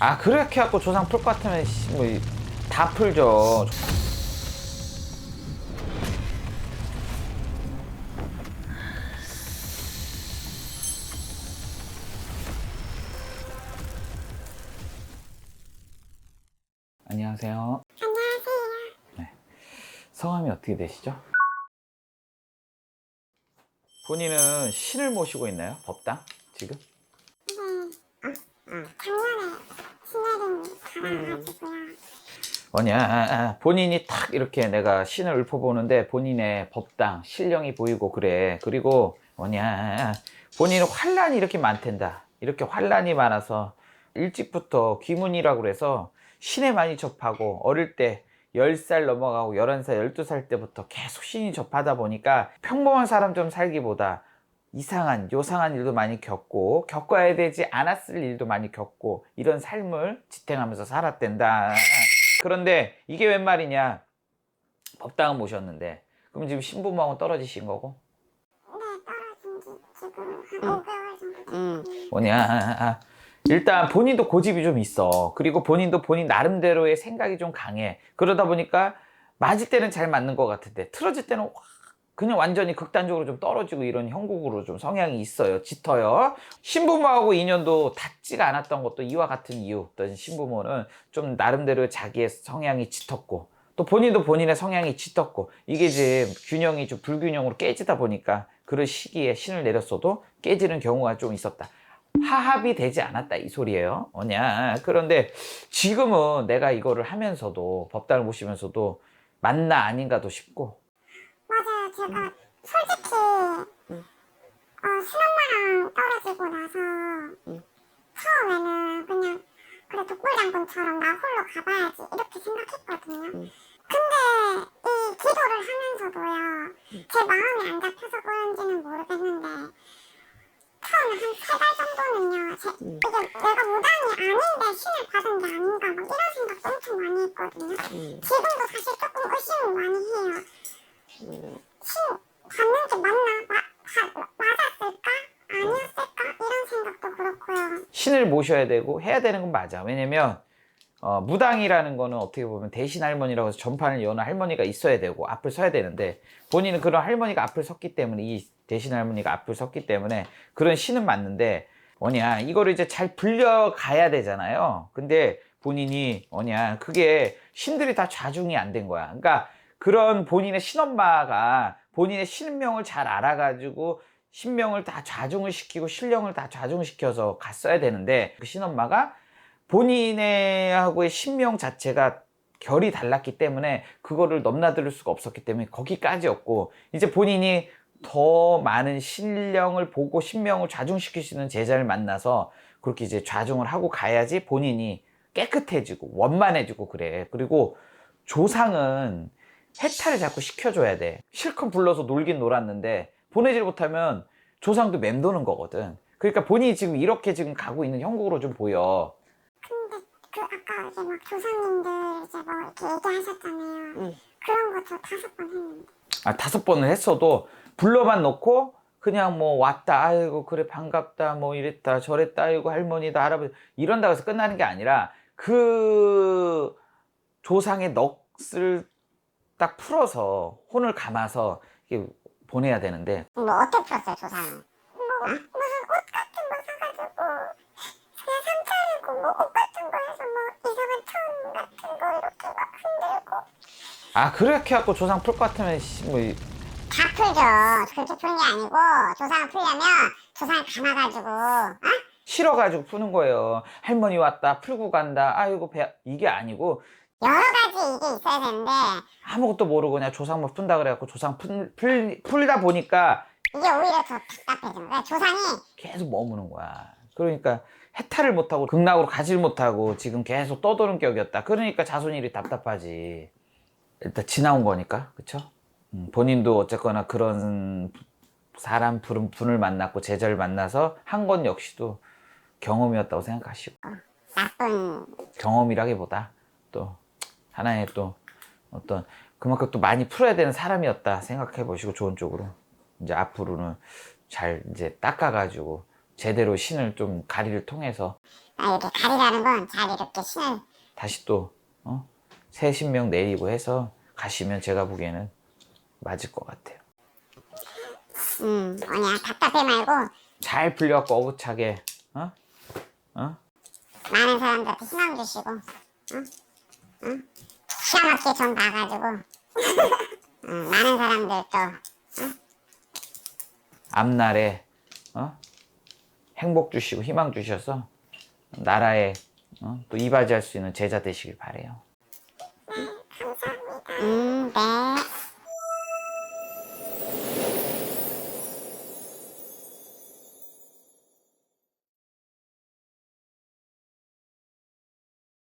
아 그렇게 갖고 조상 풀 것 같으면 뭐다 풀죠. 안녕하세요. 안녕하세요. 네. 성함이 어떻게 되시죠? 본인은 신을 모시고 있나요? 법당? 지금? 네. 신내림 갈아가지고요. 뭐냐 아, 아, 본인이 탁 이렇게 내가 신을 읊어보는데 본인의 법당 신령이 보이고 그래. 그리고 뭐냐 아, 본인은 환란이 이렇게 많댄다. 이렇게 환란이 많아서 일찍부터 귀문이라고 그래서 신에 많이 접하고 어릴 때 10살 넘어가고 11살 12살 때부터 계속 신이 접하다 보니까 평범한 사람처럼 살기보다 이상한 요상한 일도 많이 겪고 겪어야 되지 않았을 일도 많이 겪고 이런 삶을 지탱하면서 살았댄다. 그런데 이게 웬 말이냐? 법당은 모셨는데 그럼 지금 신부모하고 떨어지신 거고? 네, 떨어진 지 지금 한 5개월 정도 음. 뭐냐? 아, 일단 본인도 고집이 좀 있어. 그리고 본인도 본인 나름대로의 생각이 좀 강해. 그러다 보니까 맞을 때는 잘 맞는 것 같은데 틀어질 때는 확 그냥 완전히 극단적으로 좀 떨어지고 이런 형국으로 좀 성향이 있어요 짙어요 신부모하고 인연도 닿지가 않았던 것도 이와 같은 이유 어떤 신부모는 좀 나름대로 자기의 성향이 짙었고 또 본인도 본인의 성향이 짙었고 이게 지금 균형이 좀 불균형으로 깨지다 보니까 그런 시기에 신을 내렸어도 깨지는 경우가 좀 있었다 하합이 되지 않았다 이 소리예요. 뭐냐? 그런데 지금은 내가 이거를 하면서도 법당을 모시면서도 맞나 아닌가도 싶고. 제가 솔직히 어, 신엄마랑 떨어지고 나서 처음에는 그냥 그래 독불장군처럼 나 홀로 가봐야지 이렇게 생각했거든요. 근데 이 기도를 하면서도요. 제 마음이 안 잡혀서 그런지는 모르겠는데 처음에 한 세 달 정도는요. 제, 이게 내가 무당이 아닌데 신을 받은 게 아닌가 막 이런 생각도 엄청 많이 했거든요. 지금도 사실 조금 의심을 많이 해요. 신 받는 게 맞나? 맞았을까? 아니었을까? 이런 생각도 그렇고요. 신을 모셔야 되고 해야 되는 건 맞아. 왜냐면 어, 무당이라는 거는 어떻게 보면 대신 할머니라고 해서 전판을 여는 할머니가 있어야 되고 앞을 서야 되는데 본인은 그런 할머니가 앞을 섰기 때문에 이 대신 할머니가 앞을 섰기 때문에 그런 신은 맞는데 뭐냐 이거를 이제 잘 불려가야 되잖아요. 근데 본인이 뭐냐 그게 신들이 다 좌중이 안 된 거야. 그러니까 그런 본인의 신엄마가 본인의 신명을 잘 알아가지고 신명을 다 좌중을 시키고 신령을 다 좌중시켜서 갔어야 되는데 그 신엄마가 본인의 하고의 신명 자체가 결이 달랐기 때문에 그거를 넘나들 수가 없었기 때문에 거기까지였고 이제 본인이 더 많은 신령을 보고 신명을 좌중시킬 수 있는 제자를 만나서 그렇게 이제 좌중을 하고 가야지 본인이 깨끗해지고 원만해지고 그래. 그리고 조상은 해탈을 자꾸 시켜줘야 돼 실컷 불러서 놀긴 놀았는데 보내질 못하면 조상도 맴도는 거거든 그러니까 본인이 지금 이렇게 지금 가고 있는 형국으로 좀 보여 근데 그 아까 이제 막 조상님들 이제 뭐 이렇게 얘기하셨잖아요. 응. 그런 거 저 다섯 번 했는데. 아, 다섯 번을 했어도 불러만 놓고 그냥 뭐 왔다 아이고 그래 반갑다 뭐 이랬다 저랬다 아이고 할머니다 할아버지 이런다고 해서 끝나는 게 아니라 그 조상의 넋을 딱 풀어서 혼을 감아서 이렇게 보내야 되는데 뭐 어떻게 풀었어요 조상은? 뭐 무슨 옷 같은 거 사가지고 그냥 삼차리고 뭐옷 같은 거 해서 뭐 이상한 천 같은 거 이렇게 막 흔들고 아 그렇게 갖고 조상 풀 것 같으면 씨, 뭐 이- 다 풀죠. 그렇게 푸는 게 아니고 조상을 풀려면 조상을 감아가지고 어? 싫어가지고 푸는 거예요 할머니 왔다 풀고 간다 아이고 배 이게 아니고 여러 가지 이게 있어야 되는데 아무것도 모르고 그냥 조상만 푼다 그래갖고 조상 풀, 풀, 풀다 보니까 이게 오히려 더 답답해지는 거야. 조상이 계속 머무는 거야. 그러니까 해탈을 못하고 극락으로 가지를 못하고 지금 계속 떠도는 격이었다. 그러니까 자손일이 답답하지. 일단 지나온 거니까, 그쵸? 음, 본인도 어쨌거나 그런 사람 분- 분을 만났고 제자를 만나서 한 건 역시도 경험이었다고 생각하시고 나쁜 경험이라기보다 또 하나의 또 어떤 그만큼 또 많이 풀어야 되는 사람이었다 생각해 보시고 좋은 쪽으로 이제 앞으로는 잘 이제 닦아가지고 제대로 신을 좀 가리를 통해서 아, 이렇게 가리라는 건 잘 이렇게 신을 다시 또 어? 새 신명 내리고 해서 가시면 제가 보기에는 맞을 것 같아요. 음 뭐냐 답답해 말고 잘 풀려갖고 어긋차게 어? 어? 많은 사람들한테 희망 주시고 응? 응? 기가 막히게 전 봐가지고 응, 많은 사람들 또 앞날에 어? 행복 주시고 희망 주셔서 나라에 어? 또 이바지할 수 있는 제자 되시길 바래요. 음, 네.